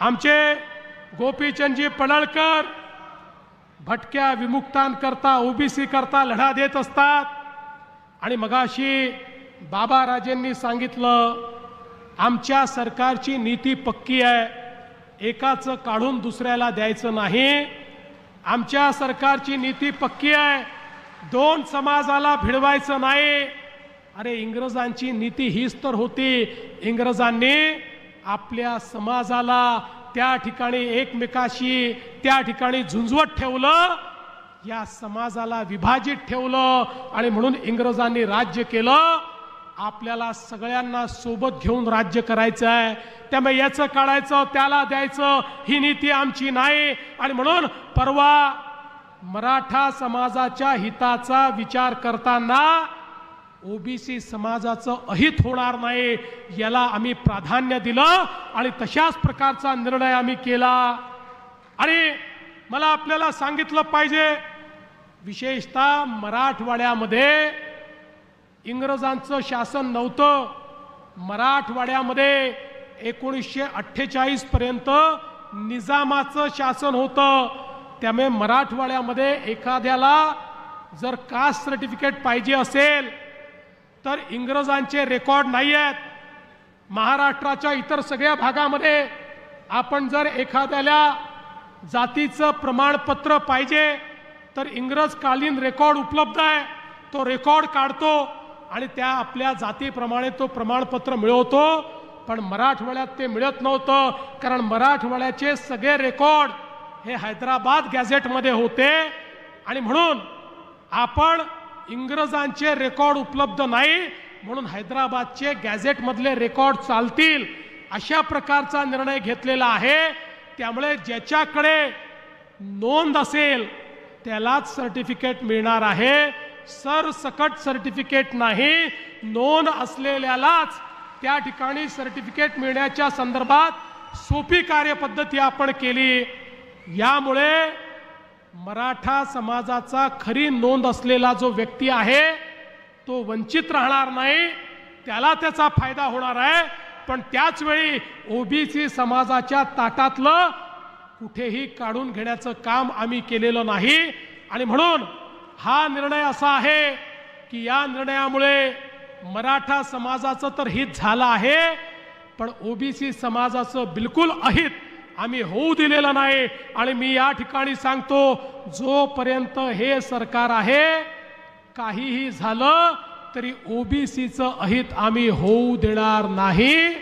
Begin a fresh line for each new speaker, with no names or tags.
आमचे गोपीचंदजी पडळकर भटक्या विमुक्तांकरता ओबीसी करता लढा देत असतात. आणि मगाशी बाबा राजेंनी सांगितलं आमच्या सरकारची नीती पक्की आहे एकाचं काढून दुसऱ्याला द्यायचं नाही. आमच्या सरकारची नीती पक्की आहे दोन समाजाला भिडवायचं नाही. अरे इंग्रजांची नीती हीच तर होती. इंग्रजांनी आपल्या समाजाला त्या ठिकाणी एकमेकाशी त्या ठिकाणी झुंजवत ठेवलं या समाजाला विभाजित ठेवलं आणि म्हणून इंग्रजांनी राज्य केलं. आपल्याला सगळ्यांना सोबत घेऊन राज्य करायचं आहे त्यामुळे याचं काढायचं त्याला द्यायचं ही नीती आमची नाही. आणि म्हणून परवा मराठा समाजाच्या हिताचा विचार करताना ओबीसी समाजाचं अहित होणार नाही याला आम्ही प्राधान्य दिलं आणि तशाच प्रकारचा निर्णय आम्ही केला. आणि मला आपल्याला सांगितलं पाहिजे विशेषतः मराठवाड्यामध्ये इंग्रजांचं शासन नव्हतं. मराठवाड्यामध्ये एकोणीसशे अठ्ठेचाळीसपर्यंत निजामाचं शासन होतं. त्यामुळे मराठवाड्यामध्ये एखाद्याला जर कास्ट सर्टिफिकेट पाहिजे असेल तर इंग्रजांचे रेकॉर्ड नाही आहेत महाराष्ट्राच्या इतर सगळ्या भागामध्ये आपण जर एखाद्याला जातीचं प्रमाणपत्र पाहिजे तर इंग्रजकालीन रेकॉर्ड उपलब्ध आहे. तो रेकॉर्ड काढतो आणि त्या आपल्या जातीप्रमाणे तो प्रमाणपत्र मिळवतो. पण मराठवाड्यात ते मिळत नव्हतं कारण मराठवाड्याचे सगळे रेकॉर्ड हे हैदराबाद गॅझेटमध्ये होते. आणि म्हणून आपण इंग्रजांचे रेकॉर्ड उपलब्ध नाही म्हणून हैदराबादचे गॅझेटमधले रेकॉर्ड चालतील अशा प्रकारचा निर्णय घेतलेला आहे. त्यामुळे ज्याच्याकडे नोंद असेल त्यालाच सर्टिफिकेट मिळणार आहे. सरसकट सर्टिफिकेट नाही नोंद असलेल्यालाच त्या ठिकाणी सर्टिफिकेट मिळण्याच्या संदर्भात सोपी कार्यपद्धती आपण केली. यामुळे मराठा समाजाचा खरी नोंद असलेला जो व्यक्ती आहे तो वंचित राहणार नाही त्याला त्याचा फायदा होणार आहे. पण त्याचवेळी ओबीसी समाजाच्या ताटातलं कुठेही काढून घेण्याचं काम आम्ही केलेलं नाही. आणि म्हणून हा निर्णय असा आहे की या निर्णयामुळे मराठा समाजाचं तर हित झालं आहे पण ओबीसी समाजाचं बिलकुल अहित आम्ही होऊ दिलेलं नाही. आणि मी या ठिकाणी सांगतो जोपर्यंत हे सरकार आहे काहीही झालं तरी ओबीसीचं अहित आम्ही होऊ देणार नाही.